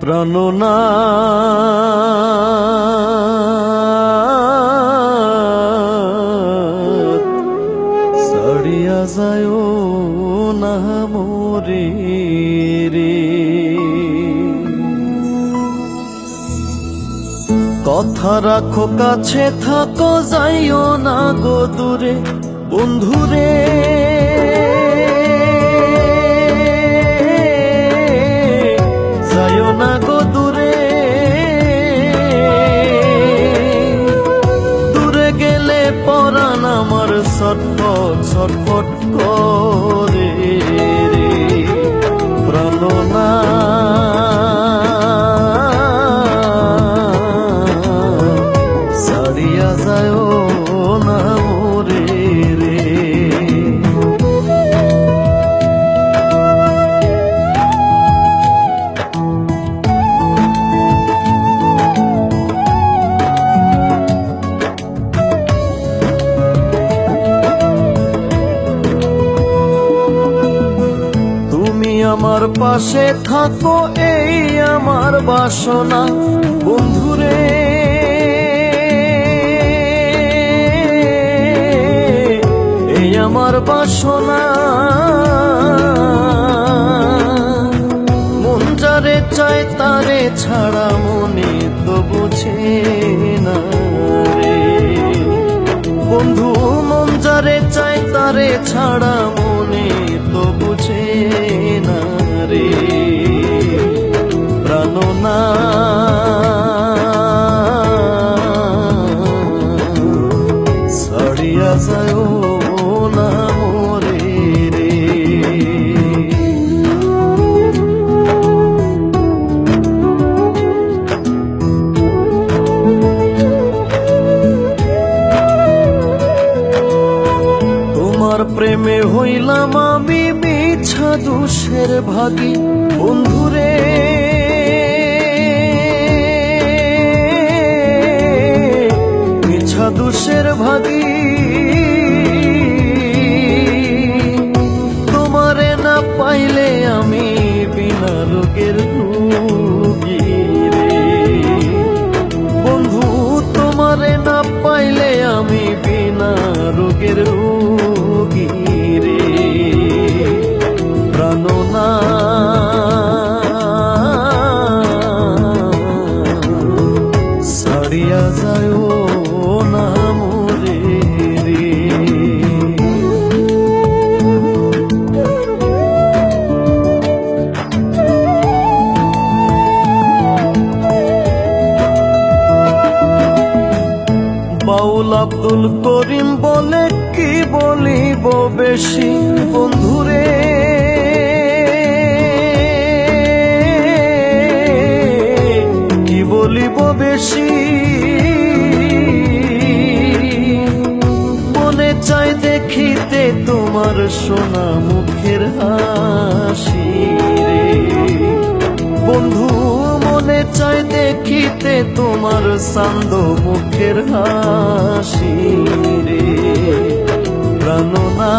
প্রাণনা সড়িয়া যায় না মোরে রে। কথা রাখো, কাছে থাকো, যাইও না গো দূরে। বন্ধুরে। ছটফট ছটফট করে রে প্রাণনা। সারিয়া যায় আমার পাশে থাকো এই আমার বাসনা। বন্ধুরে, এই আমার বাসনা। মন যারে চায় তারে ছাড়া মনে তো বুঝে না বন্ধু, মন যারে চায় তারে ছাড়া মনে প্রেমে হইলাম আমি মিছা দোষের ভাগী। বন্ধুরে, মিছা দোষের ভাগী। তোমারে না পাইলে আমি বিনা লোকের রুগী রে। বন্ধু, তোমারে না পাইলে আমি বিনা রোগের আব্দুল করিম বলে, কি বলিব বেশি বন্ধুরে? কি বলিব বেশি? মনে চাই দেখিতে তোমার সোনা মুখের হাসি রে। চায় দেখিতে তোমার সান্দ মুখের হাসি রে। প্রাণনা